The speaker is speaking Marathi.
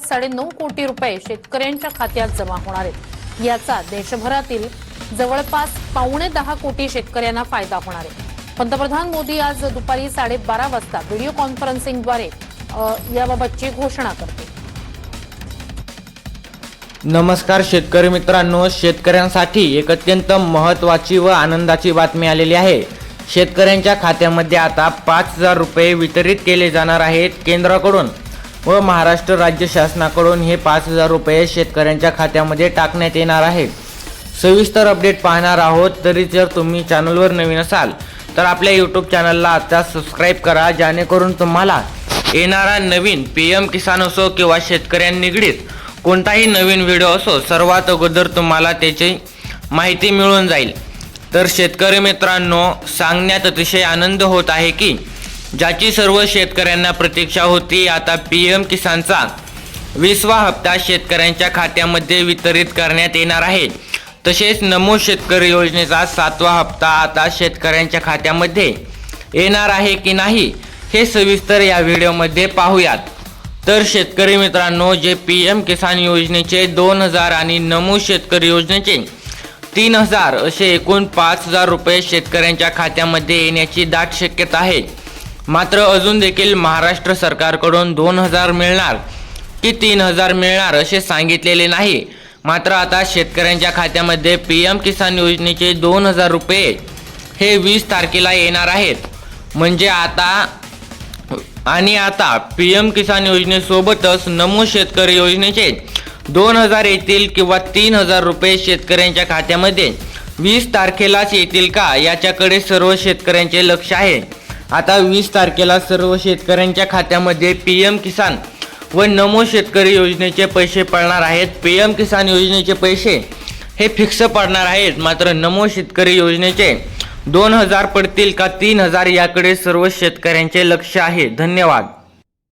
साडेनऊ कोटी रुपये शेतकऱ्यांच्या खात्यात जमा होणार आहेत. याचा देशभरातील जवळपास पावणे दहा कोटी शेतकऱ्यांना फायदा होणार आहे. पंतप्रधान मोदी आज दुपारी साडेबारा वाजता व्हिडिओ कॉन्फरन्सिंगद्वारे याबाबतची घोषणा करतील. नमस्कार शेतकरी मित्रांनो शेतकऱ्यांसाठी एक अत्यंत महत्त्वाची व आनंदाची बातमी आलेली आहे. शेतकऱ्यांच्या खात्यामध्ये आता पाच हजार रुपये वितरित केले जाणार आहेत केंद्राकडून. व महाराष्ट्र राज्य शासनाकडून हे पाच हजार रुपये शेतकऱ्यांच्या खात्यामध्ये टाकण्यात येणार आहे. सविस्तर अपडेट पाहणार आहोत. तरी जर तुम्ही चॅनलवर नवीन असाल तर आपल्या यूट्यूब चॅनलला आता सबस्क्राईब करा जेणेकरून तुम्हाला येणारा नवीन पी एम किसान असो किंवा शेतकऱ्यांनिगडीत कोणताही नवीन व्हिडिओ असो सर्वात अगोदर तुम्हाला त्याची माहिती मिळून जाईल. तर शेतकरी मित्रांनो सांगण्यात अतिशय आनंद होत आहे की ज्याची सर्व शेतकऱ्यांना प्रतीक्षा होती आता पी एम किसानचा वीसवा हप्ता शेतकऱ्यांच्या खात्यामध्ये वितरित करण्यात येणार आहे. तसेच नमो शेतकरी योजनेचा सातवा हप्ता आता शेतकऱ्यांच्या खात्यामध्ये येणार आहे की नाही हे सविस्तर या व्हिडिओमध्ये पाहूयात. तर शेतकरी मित्रांनो जे पी एम किसान योजनेचे दोन हजार आणि नमो शेतकरी योजनेचे तीन हजार असे एकूण पाच हजार रुपये शेतकऱ्यांच्या खात्यामध्ये येण्याची दाट शक्यता आहे. मात्र अजून देखील महाराष्ट्र सरकारकडून दोन हजार मिळणार की तीन हजार मिळणार असे सांगितलेले नाही. मात्र आता शेतकऱ्यांच्या खात्यामध्ये पी एम किसान योजनेचे दोन हजार रुपये हे वीस तारखेला येणार आहेत. म्हणजे आता आणि आता पी एम किसान योजनेसोबतच नमो शेतकरी योजनेचे दोन हजार येतील किंवा तीन हजार रुपये शेतकऱ्यांच्या खात्यामध्ये वीस तारखेलाच येतील का याच्याकडे सर्व शेतकऱ्यांचे लक्ष आहे. आता वीस तारखेला सर्व शेतकऱ्यांच्या खात्यामध्ये पी एम किसान व नमो शेतकरी योजनेचे पैसे पडणार आहेत. पी एम किसान योजनेचे पैसे हे फिक्स पडणार आहेत. मात्र नमो शेतकरी योजनेचे दोन हजार पडतील का तीन हजार याकडे सर्व शेतकऱ्यांचे लक्ष आहे. धन्यवाद.